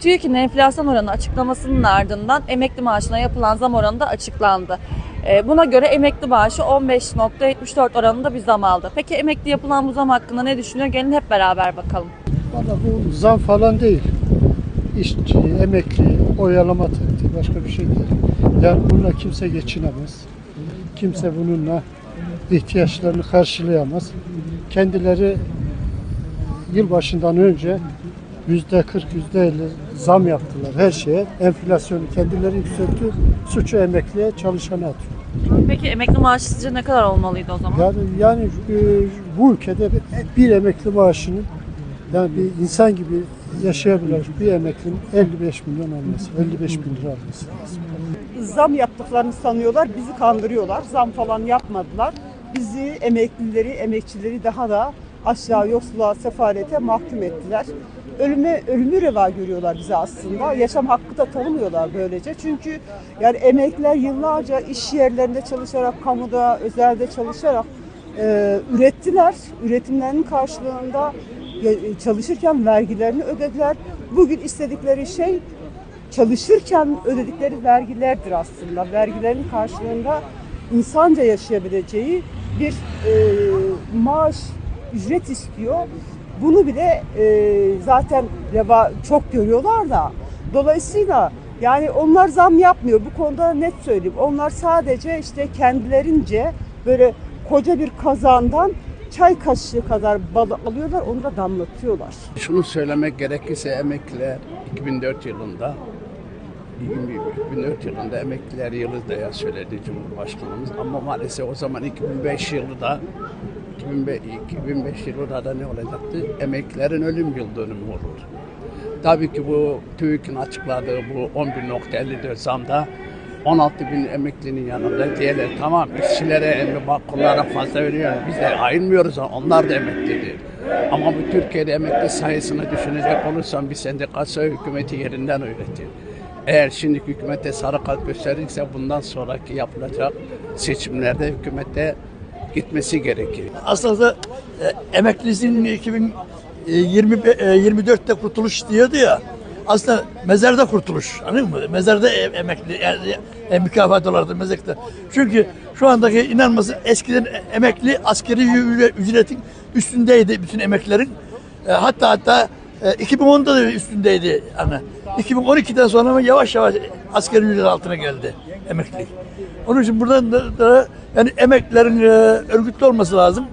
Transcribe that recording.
TÜİK'in enflasyon oranı açıklamasının ardından emekli maaşına yapılan zam oranı da açıklandı. Ee, Buna göre emekli maaşı 15.74 oranında bir zam aldı. Peki emekli yapılan bu zam hakkında ne düşünüyor? Gelin hep beraber bakalım. Valla bu zam falan değil. İşçi, emekli, oyalama taktiği başka bir şey değil. Yani bununla kimse geçinemez. Kimse bununla ihtiyaçlarını karşılayamaz. Kendileri yılbaşından önce yüzde 40, yüzde 50 zam yaptılar her şeye. Enflasyonu kendileri yükseltti. Suçu emekliye, çalışana atıyor. Peki emekli maaşı sizce ne kadar olmalıydı o zaman? Yani yani e, bu ülkede bir, bir emekli maaşının yani bir insan gibi yaşayabilen bir emeklinin 55 milyon olması, 55 bin lira olması lazım. zam yaptıklarını sanıyorlar, bizi kandırıyorlar. Zam falan yapmadılar. Bizi emeklileri, emekçileri daha da aşağı yoksulluğa, sefalete mahkum ettiler. Ölüme, ölümü reva görüyorlar bize aslında. Yaşam hakkı da tanımıyorlar böylece. Çünkü yani emekliler yıllarca iş yerlerinde çalışarak, kamuda, özelde çalışarak e, ürettiler. Üretimlerinin karşılığında e, çalışırken vergilerini ödediler. Bugün istedikleri şey çalışırken ödedikleri vergilerdir aslında. Vergilerin karşılığında insanca yaşayabileceği bir e, maaş, ücret istiyor. Bunu bile e, zaten reva çok görüyorlar da. Dolayısıyla yani onlar zam yapmıyor. Bu konuda net söyleyeyim. Onlar sadece işte kendilerince böyle koca bir kazandan çay kaşığı kadar balı alıyorlar, onu da damlatıyorlar. Şunu söylemek gerekirse emekliler 2004 yılında 2004 yılında emekliler yılı diye söyledi Cumhurbaşkanımız ama maalesef o zaman 2005 yılında 2005, 2005 yılında da ne olacaktı? Emeklilerin ölüm yıl dönümü olurdu. Tabii ki bu TÜİK'in açıkladığı bu 11.54 zamda 16 bin emeklinin yanında diğerleri tamam işçilere, emri bakkullara fazla veriyor. Biz de ayırmıyoruz onlar da emeklidir. Ama bu Türkiye'de emekli sayısını düşünecek olursan bir sendikası hükümeti yerinden öğretir. Eğer şimdi hükümete sarı kart gösterirse bundan sonraki yapılacak seçimlerde hükümete gitmesi gerekir. aslında e, emeklisinin 2020 e, 24'te kurtuluş diyordu ya. Aslında mezarda kurtuluş. Anladın mı? Mezarda e- emekli yani, e, mükafat olardı mezarda. Çünkü şu andaki inanmasın eskiden emekli askeri ücre- ücretin üstündeydi bütün emeklilerin. E, hatta hatta e, 2010'da da üstündeydi. Yani 2012'den sonra ama yavaş yavaş askeri ücret altına geldi emekli. Onun için buradan da, da yani emeklilerin e, örgütlü olması lazım.